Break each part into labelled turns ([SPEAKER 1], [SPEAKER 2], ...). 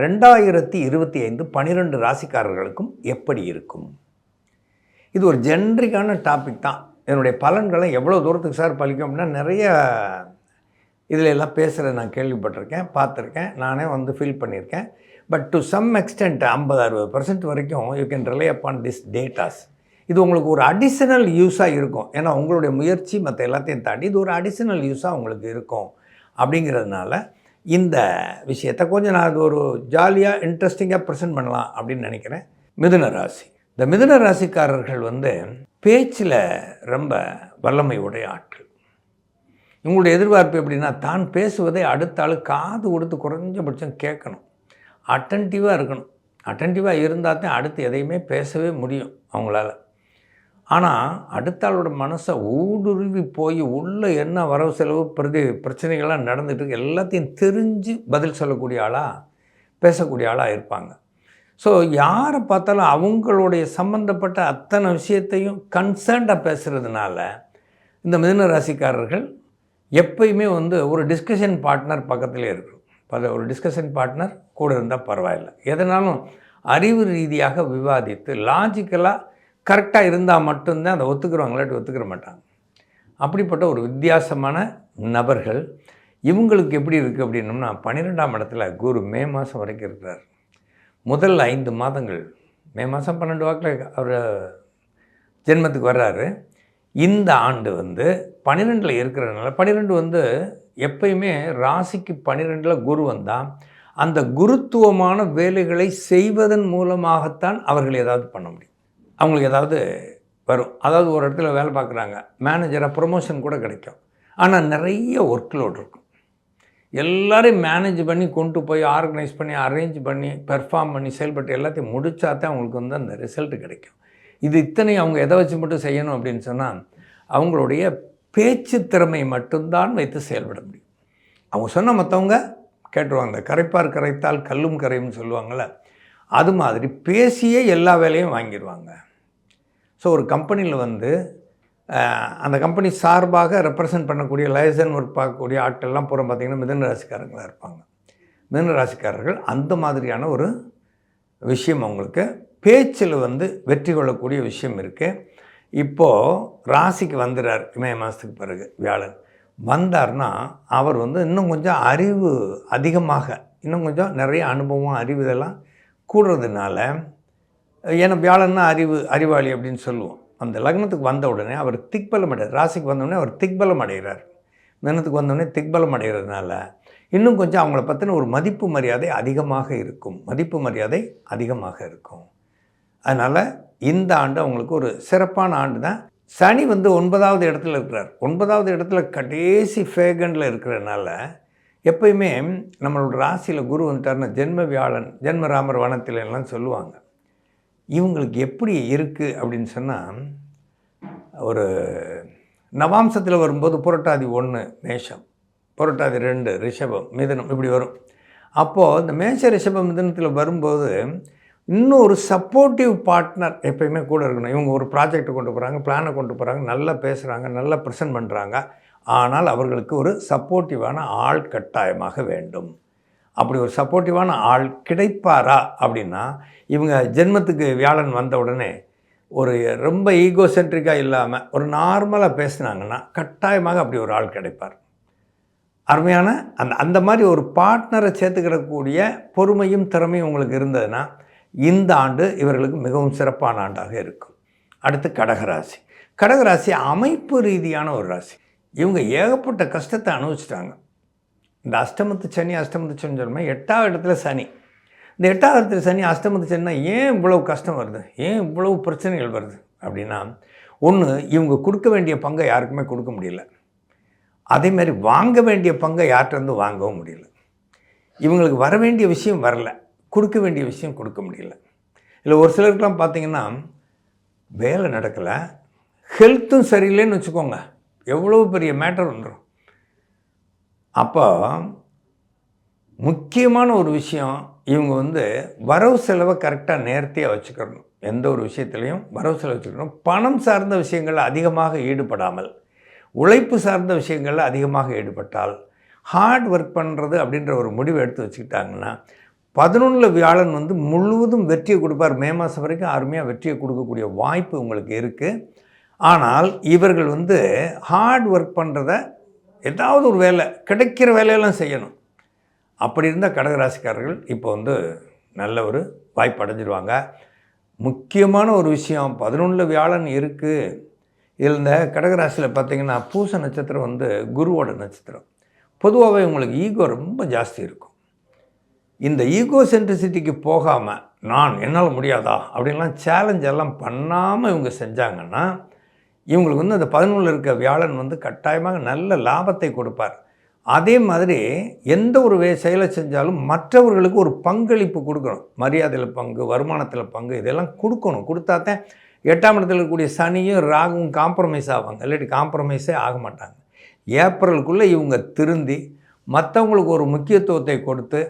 [SPEAKER 1] ரெண்டாயிரத்தி இருபத்தி ஐந்து பனிரெண்டு ராசிக்காரர்களுக்கும் எப்படி இருக்கும்? இது ஒரு ஜென்ரிக்கான டாபிக் தான். என்னுடைய பலன்களை எவ்வளோ தூரத்துக்கு சார் பழிக்கும்னா அப்படின்னா நிறைய இதில் எல்லாம் பேசுகிறத நான் கேள்விப்பட்டிருக்கேன் பார்த்துருக்கேன் நானே வந்து ஃபீல் பண்ணியிருக்கேன். பட் டு சம் எக்ஸ்டென்ட் ஐம்பது அறுபது பர்சன்ட் வரைக்கும் you can rely upon this datas இது உங்களுக்கு ஒரு அடிஷனல் யூஸாக இருக்கும். ஏன்னா உங்களுடைய முயற்சி மற்ற எல்லாத்தையும் தாண்டி இது ஒரு அடிஷனல் யூஸாக உங்களுக்கு இருக்கும். அப்படிங்கிறதுனால இந்த விஷயத்தை கொஞ்சம் நான் அது ஒரு ஜாலியாக இன்ட்ரெஸ்டிங்காக ப்ரெசென்ட் பண்ணலாம் அப்படின்னு நினைக்கிறேன். மிதுன ராசி. இந்த மிதுன ராசிக்காரர்கள் வந்து பேச்சில் ரொம்ப வல்லமை உடைய ஆட்கள். இவங்களுடைய எதிர்பார்ப்பு எப்படின்னா தான் பேசுவதை அடுத்த ஆள் காது கொடுத்து குறைஞ்சபட்சம் கேட்கணும். அட்டன்டிவாக இருக்கணும். அட்டன்டிவாக இருந்தால் தான் அடுத்து எதையுமே பேசவே முடியும் அவங்களால. ஆனால் அடுத்த ஆளோட மனசை ஊடுருவி போய் உள்ளே என்ன வரவு செலவு பிரதி பிரச்சனைகள்லாம் நடந்துகிட்டு இருக்கு எல்லாத்தையும் தெரிஞ்சு பதில் சொல்லக்கூடிய ஆளாக பேசக்கூடிய ஆளாக இருப்பாங்க. ஸோ யாரை பார்த்தாலும் அவங்களுடைய சம்மந்தப்பட்ட அத்தனை விஷயத்தையும் கன்சர்ன்டாக பேசுகிறதுனால இந்த மிதன ராசிக்காரர்கள் எப்பயுமே வந்து ஒரு டிஸ்கஷன் பார்ட்னர் பக்கத்திலே இருக்கும் பல ஒரு டிஸ்கஷன் பார்ட்னர் கூட இருந்தால் பரவாயில்ல. எதனாலும் அறிவு ரீதியாக விவாதித்து லாஜிக்கலாக கரெக்டாக இருந்தால் மட்டும்தான் அதை ஒத்துக்கிறவங்களாட்டி ஒத்துக்கிற மாட்டாங்க. அப்படிப்பட்ட ஒரு வித்தியாசமான நபர்கள் இவங்களுக்கு எப்படி இருக்குது அப்படின்னோம்னா பன்னிரெண்டாம் இடத்துல குரு மே மாதம் வரைக்கும் இருக்கிறார். முதல் ஐந்து மாதங்கள் மே மாதம் பன்னெண்டு வாக்கில் அவர் ஜென்மத்துக்கு வர்றாரு. இந்த ஆண்டு வந்து பன்னிரெண்டில் இருக்கிறதுனால பன்னிரெண்டு வந்து எப்பயுமே ராசிக்கு பன்னிரெண்டில் குரு வந்தால் அந்த குருத்துவமான வேலைகளை செய்வதன் மூலமாகத்தான் அவர்கள் ஏதாவது பண்ண முடியும். அவங்களுக்கு ஏதாவது வரும். அதாவது ஒரு இடத்துல வேலை பார்க்குறாங்க. மேனேஜராக ப்ரொமோஷன் கூட கிடைக்கும். ஆனால் நிறைய ஒர்க் லோட் இருக்கும். எல்லோரையும் மேனேஜ் பண்ணி கொண்டு போய் ஆர்கனைஸ் பண்ணி அரேஞ்ச் பண்ணி பெர்ஃபார்ம் பண்ணி செயல்பட்டு எல்லாத்தையும் முடித்தா தான் அவங்களுக்கு வந்து அந்த ரிசல்ட் கிடைக்கும். இது இத்தனை அவங்க எதை வச்சு மட்டும் செய்யணும் அப்படின்னு சொன்னால் அவங்களுடைய பேச்சு திறமை மட்டும்தான் வைத்து செயல்பட முடியும். அவங்க சொன்ன மற்றவங்க கேட்டுருவாங்க. கரைப்பார் கரைத்தால் கல்லும் கரையும்னு சொல்லுவாங்கள்ல அது மாதிரி பேசியே எல்லா வேலையும் வாங்கிடுவாங்க ஸோ ஒரு கம்பெனியில் வந்து அந்த கம்பெனி சார்பாக ரெப்ரசன்ட் பண்ணக்கூடிய லைசன் ஒர்க் பார்க்கக்கூடிய ஆட்கள்லாம் பூரா பார்த்திங்கன்னா மிதன ராசிக்காரங்களாக இருப்பாங்க. மிதன ராசிக்காரர்கள் அந்த மாதிரியான ஒரு விஷயம் அவங்களுக்கு பேச்சில் வந்து வெற்றி கொள்ளக்கூடிய விஷயம் இருக்குது இப்போது ராசிக்கு வந்துடுறார் இமய மாதத்துக்கு பிறகு வியாழன். வந்தார்னா அவர் வந்து இன்னும் கொஞ்சம் அறிவு அதிகமாக இன்னும் கொஞ்சம் நிறைய அனுபவம் அறிவு இதெல்லாம் கூடுறதுனால ஏன்னா வியாழன்னா அறிவு அறிவாளி அப்படின்னு சொல்லுவோம். அந்த லக்னத்துக்கு வந்த உடனே அவர் திக்பலம் அடைகிறார். ராசிக்கு வந்தோடனே அவர் திக்பலம் அடைகிறார். மினத்துக்கு வந்தோடனே திக்பலம் அடைகிறதுனால இன்னும் கொஞ்சம் அவங்கள பற்றின ஒரு மதிப்பு மரியாதை அதிகமாக இருக்கும். மதிப்பு மரியாதை அதிகமாக இருக்கும். அதனால் இந்த ஆண்டு அவங்களுக்கு ஒரு சிறப்பான ஆண்டு தான். சனி வந்து ஒன்பதாவது இடத்துல இருக்கிறார். ஒன்பதாவது இடத்துல கடைசி ஃபேகண்டில் இருக்கிறதுனால எப்பயுமே நம்மளோட ராசியில் குரு வந்துட்டார்னா ஜென்ம வியாழன் ஜென்ம ராமர் வனத்தில் எல்லாம் சொல்லுவாங்க. இவங்களுக்கு எப்படி இருக்குது அப்படின்னு சொன்னால் ஒரு நவாம்சத்தில் வரும்போது புரட்டாதி ஒன்று மேஷம். புரட்டாதி ரெண்டு ரிஷபம் மிதனம் இப்படி வரும். அப்போது இந்த மேஷ ரிஷப மிதனத்தில் வரும்போது இன்னும் ஒரு சப்போர்ட்டிவ் பார்ட்னர் எப்பயுமே கூட இருக்கணும். இவங்க ஒரு ப்ராஜெக்ட் கொண்டு போகிறாங்க பிளானை கொண்டு போகிறாங்க நல்லா பேசுகிறாங்க நல்லா ப்ரெசென்ட் பண்ணுறாங்க ஆனால் அவர்களுக்கு ஒரு சப்போர்ட்டிவான ஆள் கட்டாயமாக வேண்டும். அப்படி ஒரு சப்போர்ட்டிவான ஆள் கிடைப்பாரா அப்படின்னா இவங்க ஜென்மத்துக்கு வியாழன் வந்த உடனே ஒரு ரொம்ப ஈகோ சென்ட்ரிக்காக இல்லாமல் ஒரு நார்மலாக பேசுனாங்கன்னா கட்டாயமாக அப்படி ஒரு ஆள் கிடைப்பார். அருமையான அந்த அந்த மாதிரி ஒரு பார்ட்னரை சேர்த்துக்கிடக்கூடிய பொறுமையும் திறமையும் உங்களுக்கு இருந்ததுன்னா இந்த ஆண்டு இவர்களுக்கு மிகவும் சிறப்பான ஆண்டாக இருக்கும். அடுத்து கடகராசி. கடகராசி அமைப்பு ரீதியான ஒரு ராசி. இவங்க ஏகப்பட்ட கஷ்டத்தை அனுபவிச்சிட்டாங்க. இந்த அஷ்டமத்து சனி அஷ்டமத்து சனி சொல்லுமே எட்டாவது இடத்துல சனி. இந்த எட்டாவது இடத்துல சனி அஷ்டமத்து சனினா ஏன் இவ்வளவு கஷ்டம் வருது? ஏன் இவ்வளவு பிரச்சனைகள் வருது? அப்படின்னா ஒன்று இவங்க கொடுக்க வேண்டிய பங்கை யாருக்குமே கொடுக்க முடியல. அதேமாதிரி வாங்க வேண்டிய பங்கை யார்கிட்டருந்து வாங்கவும் முடியல. இவங்களுக்கு வர வேண்டிய விஷயம் வரல. கொடுக்க வேண்டிய விஷயம் கொடுக்க முடியல. இல்லை ஒரு சிலருக்கெலாம் பார்த்தீங்கன்னா வேலை நடக்கலை ஹெல்த்தும் சரியில்லைன்னு வச்சுக்கோங்க. எவ்வளோ பெரிய மேட்டர் வந்துடும் அப்போ முக்கியமான ஒரு விஷயம் இவங்க வந்து வரவு செலவை கரெக்டாக நேர்த்தியாக வச்சுக்கணும். எந்த ஒரு விஷயத்துலையும் வரவு செலவு வச்சுக்கணும். பணம் சார்ந்த விஷயங்களில் அதிகமாக ஈடுபடாமல் உழைப்பு சார்ந்த விஷயங்களில் அதிகமாக ஈடுபட்டால் ஹார்ட் ஒர்க் பண்ணுறது அப்படின்ற ஒரு முடிவு எடுத்து வச்சுக்கிட்டாங்கன்னா பதினொன்றில் வியாழன் வந்து முழுவதும் வெற்றியை கொடுப்பார். மே மாதம் வரைக்கும் அருமையாக வெற்றியை கொடுக்கக்கூடிய வாய்ப்பு உங்களுக்கு இருக்குது ஆனால் இவர்கள் வந்து ஹார்ட் ஒர்க் பண்ணுறத ஏதாவது ஒரு வேலை கிடைக்கிற வேலையெல்லாம் செய்யணும். அப்படி இருந்தால் கடகராசிக்காரர்கள் இப்போ வந்து நல்ல ஒரு வாய்ப்பு அடைஞ்சிடுவாங்க முக்கியமான ஒரு விஷயம் பதினொன்றில் வியாழன் இருக்குது இதில் இந்த கடகராசியில் பார்த்திங்கன்னா பூச நட்சத்திரம் வந்து குருவோட நட்சத்திரம். பொதுவாகவே உங்களுக்கு ஈகோ ரொம்ப ஜாஸ்தி இருக்கும். இந்த ஈகோ சென்ட்ரிசிட்டிக்கு போகாமல் நான் என்னால் முடியாதா? அப்படின்லாம் சேலஞ்ச் எல்லாம் பண்ணாமல் இவங்க செஞ்சாங்கன்னா இவங்களுக்கு வந்து அந்த பதினொன்றில் இருக்க வியாழன் வந்து கட்டாயமாக நல்ல லாபத்தை கொடுப்பார். அதே மாதிரி எந்த ஒரு வே செயலை செஞ்சாலும் மற்றவர்களுக்கு ஒரு பங்களிப்பு கொடுக்கணும். மரியாதையில் பங்கு வருமானத்தில் பங்கு இதெல்லாம் கொடுக்கணும். கொடுத்தா தான் எட்டாம் இடத்துல இருக்கக்கூடிய சனியும் ராகும் காம்ப்ரமைஸ் ஆவாங்க. இல்லாட்டி காம்ப்ரமைஸே ஆக மாட்டாங்க. ஏப்ரலுக்குள்ளே இவங்க திருந்தி மற்றவங்களுக்கு ஒரு முக்கியத்துவத்தை கொடுத்து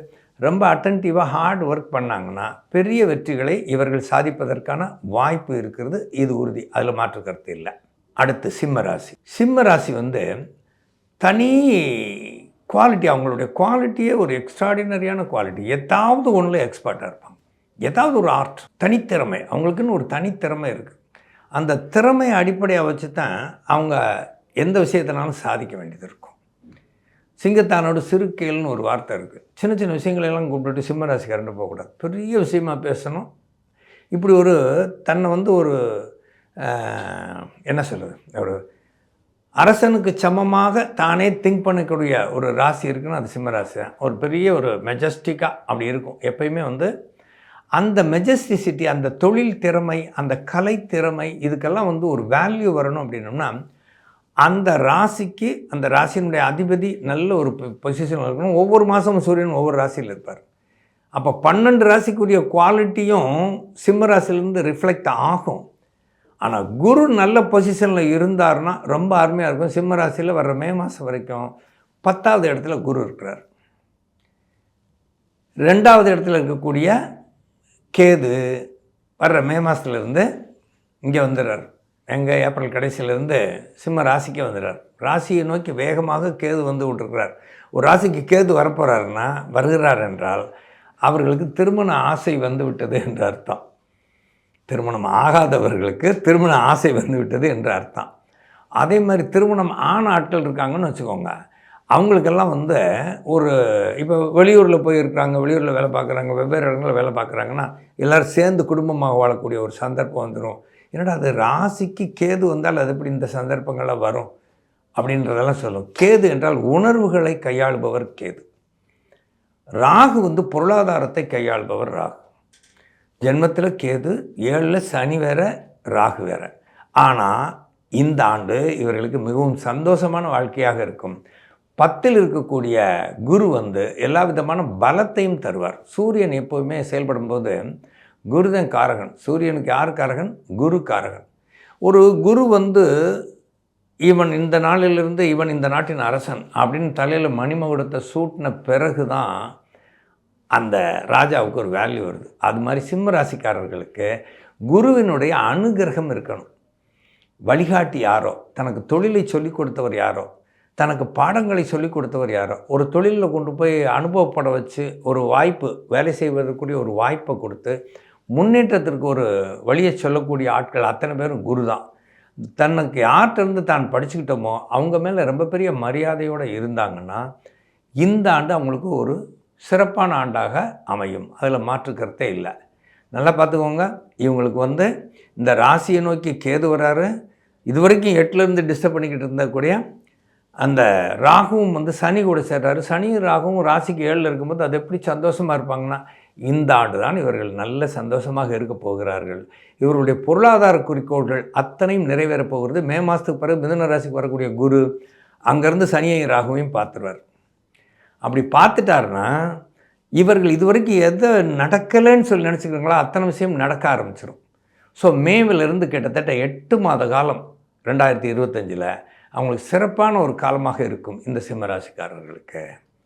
[SPEAKER 1] ரொம்ப அட்டன்டிவாக ஹார்ட் ஒர்க் பண்ணாங்கன்னா பெரிய வெற்றிகளை இவர்கள் சாதிப்பதற்கான வாய்ப்பு இருக்கிறது இது உறுதி. அதில் மாற்று கருத்து இல்லை. அடுத்து சிம்ம ராசி. சிம்ம ராசி வந்து தனி குவாலிட்டி அவங்களுடைய குவாலிட்டியே ஒரு எக்ஸ்ட்ராடினரியான குவாலிட்டி ஏதாவது ஒன்றில் எக்ஸ்பர்ட்டாக இருப்பாங்க. ஏதாவது ஒரு ஆர்ட் தனித்திறமை. அவங்களுக்குன்னு ஒரு தனித்திறமை இருக்குது அந்த திறமையை அடிப்படையாக வச்சு தான் அவங்க எந்த விஷயத்தினாலும் சாதிக்க வேண்டியது இருக்கும். சிங்கத்தானோட சிறுக்கைகள்னு ஒரு வார்த்தை இருக்குது சின்ன சின்ன விஷயங்களெல்லாம் கூப்பிட்டுட்டு சிம்மராசிக்காரன்ட்டு போகக்கூடாது. பெரிய விஷயமா பேசணும். இப்படி ஒரு தன்னை வந்து ஒரு என்ன சொல்கிறது ஒரு அரசனுக்கு சமமாக தானே திங்க் பண்ணக்கூடிய ஒரு ராசி இருக்குன்னு அது சிம்மராசி தான். ஒரு பெரிய ஒரு மெஜஸ்டிக்காக அப்படி இருக்கும். எப்பயுமே வந்து அந்த மெஜஸ்டிசிட்டி அந்த தொழில் திறமை அந்த கலை திறமை இதுக்கெல்லாம் வந்து ஒரு வேல்யூ வரணும் அப்படின்னோம்னா அந்த ராசிக்கு அந்த ராசியினுடைய அதிபதி நல்ல ஒரு பொசிஷனில் இருக்கணும். ஒவ்வொரு மாதமும் சூரியன் ஒவ்வொரு ராசியில் இருப்பார். அப்போ பன்னெண்டு ராசிக்குரிய குவாலிட்டியும் சிம்ம ராசிலேருந்து ரிஃப்ளெக்ட் ஆகும். ஆனால் குரு நல்ல பொசிஷனில் இருந்தார்னா ரொம்ப அருமையாக இருக்கும். சிம்ம ராசியில் வர்ற மே மாதம் வரைக்கும் பத்தாவது இடத்துல குரு இருக்கிறார். ரெண்டாவது இடத்துல இருக்கக்கூடிய கேது வர்ற மே மாதத்துலேருந்து இங்கே வந்துடுறார் எங்கள் ஏப்ரல் கடைசியிலேருந்து சிம்ம ராசிக்கே வந்துடுறார் ராசியை நோக்கி வேகமாக கேது வந்து விட்டுருக்கிறார் ஒரு ராசிக்கு கேது வரப்போகிறாருன்னா வருகிறார் என்றால் அவர்களுக்கு திருமண ஆசை வந்து விட்டது என்று அர்த்தம். திருமணம் ஆகாதவர்களுக்கு திருமண ஆசை வந்து விட்டது என்று அர்த்தம். அதே மாதிரி திருமணம் ஆன ஆட்கள் இருக்காங்கன்னு வச்சுக்கோங்க. அவங்களுக்கெல்லாம் வந்து ஒரு இப்போ வெளியூரில் போய் இருக்கிறாங்க வெளியூரில் வேலை பார்க்குறாங்க வெவ்வேறு இடங்களில் வேலை பார்க்குறாங்கன்னா எல்லோரும் சேர்ந்து குடும்பமாக வாழக்கூடிய ஒரு சந்தர்ப்பம் வந்துடும் என்னடா அது ராசிக்கு கேது வந்தால் அது எப்படி இந்த சந்தர்ப்பங்கள்லாம் வரும்? அப்படின்றதெல்லாம் சொல்லும். கேது என்றால் உணர்வுகளை கையாளுபவர் கேது. ராகு வந்து பொருளாதாரத்தை கையாள்பவர் ராகு. ஜென்மத்தில் கேது ஏழில் சனி வேற ராகு வேற. ஆனால் இந்த ஆண்டு இவர்களுக்கு மிகவும் சந்தோஷமான வாழ்க்கையாக இருக்கும். பத்தில் இருக்கக்கூடிய குரு வந்து எல்லா விதமான பலத்தையும் தருவார். சூரியன் எப்போவுமே செயல்படும் போது குருதன் காரகன். சூரியனுக்கு யார் காரகன்? குரு காரகன். ஒரு குரு வந்து இவன் இந்த நாளிலிருந்து இவன் இந்த நாட்டின் அரசன் அப்படின்னு தலையில் மணிமகுடத்தை சூட்டின பிறகு தான் அந்த ராஜாவுக்கு ஒரு வேல்யூ வருது. அது மாதிரி சிம்ம ராசிக்காரர்களுக்கு குருவினுடைய அனுகிரகம் இருக்கணும். வழிகாட்டி யாரோ? தனக்கு தொழிலை சொல்லிக் கொடுத்தவர் யாரோ? தனக்கு பாடங்களை சொல்லிக் கொடுத்தவர் யாரோ? ஒரு தொழிலில் கொண்டு போய் அனுபவப்பட வச்சு ஒரு வாய்ப்பு வேலை செய்வதற்குரிய ஒரு வாய்ப்பை கொடுத்து முன்னேற்றத்திற்கு ஒரு வழியை சொல்லக்கூடிய ஆட்கள் அத்தனை பேரும் குரு தான் தனக்கு யார்கிட்டருந்து தான் படிச்சுக்கிட்டோமோ அவங்க மேலே ரொம்ப பெரிய மரியாதையோடு இருந்தாங்கன்னா இந்த ஆண்டு அவங்களுக்கு ஒரு சிறப்பான ஆண்டாக அமையும். அதில் மாற்றுக்கிறதே இல்லை. நல்லா பார்த்துக்கோங்க. இவங்களுக்கு வந்து இந்த ராசியை நோக்கி கேது வராரு. இது வரைக்கும் எட்டுலேருந்து டிஸ்டர்ப் பண்ணிக்கிட்டு இருந்தக்கூடிய அந்த ராகுவும் வந்து சனி கூட சேர்றாரு. சனி ராகுவும் ராசிக்கு ஏழில் இருக்கும்போது அது எப்படி சந்தோஷமாக இருப்பாங்கன்னா இந்த ஆண்டு தான் இவர்கள் நல்ல சந்தோஷமாக இருக்க போகிறார்கள். இவருடைய பொருளாதார குறிக்கோள்கள் அத்தனையும் நிறைவேறப் போகிறது. மே மாதத்துக்கு பிறகு மிதன ராசிக்கு வரக்கூடிய குரு அங்கேருந்து சனியையும் ராகுவையும் பார்த்துருவார். அப்படி பார்த்துட்டாருன்னா இவர்கள் இதுவரைக்கும் எதை நடக்கலைன்னு சொல்லி நினச்சிக்கிறாங்களோ அத்தனை விஷயம் நடக்க ஆரம்பிச்சிடும் ஸோ மேவிலிருந்து கிட்டத்தட்ட எட்டு மாத காலம் ரெண்டாயிரத்தி இருபத்தஞ்சில் அவங்களுக்கு சிறப்பான ஒரு காலமாக இருக்கும் இந்த சிம்மராசிக்காரர்களுக்கு